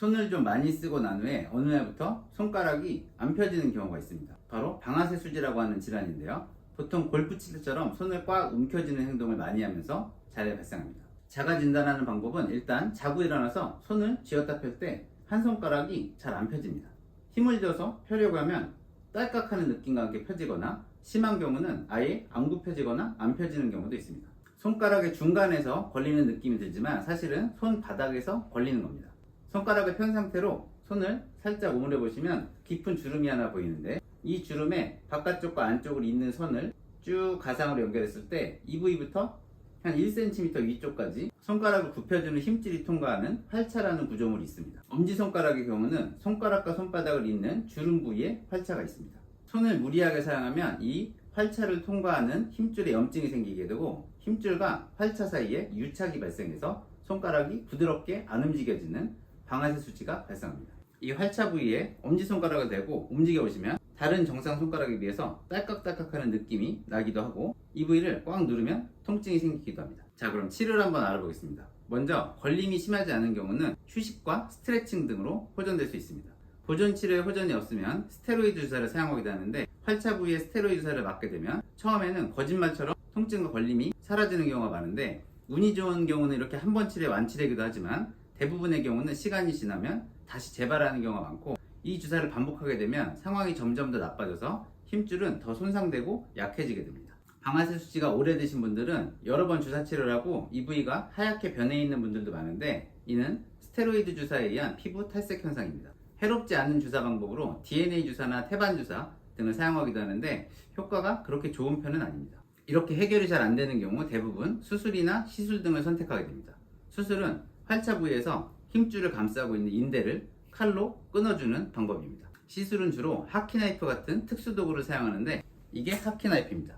손을 좀 많이 쓰고 난 후에 어느 날부터 손가락이 안 펴지는 경우가 있습니다. 바로 방아쇠 수지라고 하는 질환인데요. 보통 골프 칠 때처럼 손을 꽉 움켜쥐는 행동을 많이 하면서 잘 발생합니다. 자가 진단하는 방법은 일단 자고 일어나서 손을 쥐었다 펼 때 한 손가락이 잘 안 펴집니다. 힘을 줘서 펴려고 하면 딸깍하는 느낌과 함께 펴지거나 심한 경우는 아예 안 굽혀지거나 안 펴지는 경우도 있습니다. 손가락의 중간에서 걸리는 느낌이 들지만 사실은 손 바닥에서 걸리는 겁니다. 손가락을 편 상태로 손을 살짝 오므려 보시면 깊은 주름이 하나 보이는데 이 주름에 바깥쪽과 안쪽으로 있는 선을 쭉 가상으로 연결했을 때 이 부위부터 한 1cm 위쪽까지 손가락을 굽혀주는 힘줄이 통과하는 활차라는 구조물이 있습니다. 엄지손가락의 경우는 손가락과 손바닥을 잇는 주름 부위에 활차가 있습니다. 손을 무리하게 사용하면 이 활차를 통과하는 힘줄에 염증이 생기게 되고 힘줄과 활차 사이에 유착이 발생해서 손가락이 부드럽게 안 움직여지는 방아쇠 수지가 발생합니다. 이 활차 부위에 엄지손가락을 대고 움직여 보시면 다른 정상 손가락에 비해서 딸깍딸깍하는 느낌이 나기도 하고 이 부위를 꽉 누르면 통증이 생기기도 합니다. 자 그럼 치료를 한번 알아보겠습니다. 먼저 걸림이 심하지 않은 경우는 휴식과 스트레칭 등으로 호전될 수 있습니다. 보존 치료에 호전이 없으면 스테로이드 주사를 사용하기도 하는데 활차 부위에 스테로이드 주사를 맞게 되면 처음에는 거짓말처럼 통증과 걸림이 사라지는 경우가 많은데 운이 좋은 경우는 이렇게 한 번 치료에 완치되기도 하지만 대부분의 경우는 시간이 지나면 다시 재발하는 경우가 많고 이 주사를 반복하게 되면 상황이 점점 더 나빠져서 힘줄은 더 손상되고 약해지게 됩니다. 방아쇠 수치가 오래되신 분들은 여러 번 주사 치료를 하고 이 부위가 하얗게 변해 있는 분들도 많은데 이는 스테로이드 주사에 의한 피부 탈색 현상입니다. 해롭지 않은 주사 방법으로 DNA 주사나 태반 주사 등을 사용하기도 하는데 효과가 그렇게 좋은 편은 아닙니다. 이렇게 해결이 잘 안 되는 경우 대부분 수술이나 시술 등을 선택하게 됩니다. 수술은 활차 부위에서 힘줄을 감싸고 있는 인대를 칼로 끊어주는 방법입니다. 시술은 주로 하키나이프 같은 특수 도구를 사용하는데 이게 하키나이프입니다.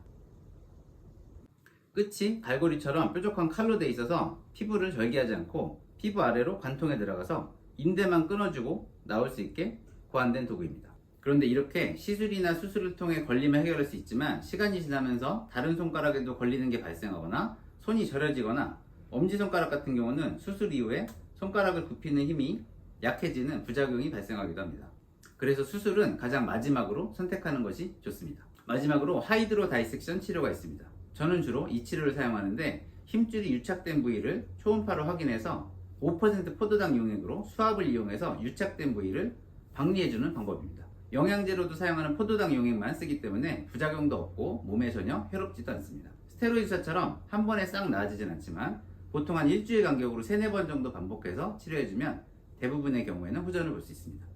끝이 갈고리처럼 뾰족한 칼로 돼 있어서 피부를 절개하지 않고 피부 아래로 관통에 들어가서 인대만 끊어주고 나올 수 있게 고안된 도구입니다. 그런데 이렇게 시술이나 수술을 통해 걸림을 해결할 수 있지만 시간이 지나면서 다른 손가락에도 걸리는 게 발생하거나 손이 저려지거나 엄지손가락 같은 경우는 수술 이후에 손가락을 굽히는 힘이 약해지는 부작용이 발생하기도 합니다. 그래서 수술은 가장 마지막으로 선택하는 것이 좋습니다. 마지막으로 하이드로 다이섹션 치료가 있습니다. 저는 주로 이 치료를 사용하는데 힘줄이 유착된 부위를 초음파로 확인해서 5% 포도당 용액으로 수압을 이용해서 유착된 부위를 박리해주는 방법입니다. 영양제로도 사용하는 포도당 용액만 쓰기 때문에 부작용도 없고 몸에 전혀 해롭지도 않습니다. 스테로이드 주사처럼 한 번에 싹 나아지진 않지만 보통 한 일주일 간격으로 3, 4번 정도 반복해서 치료해주면 대부분의 경우에는 호전을 볼 수 있습니다.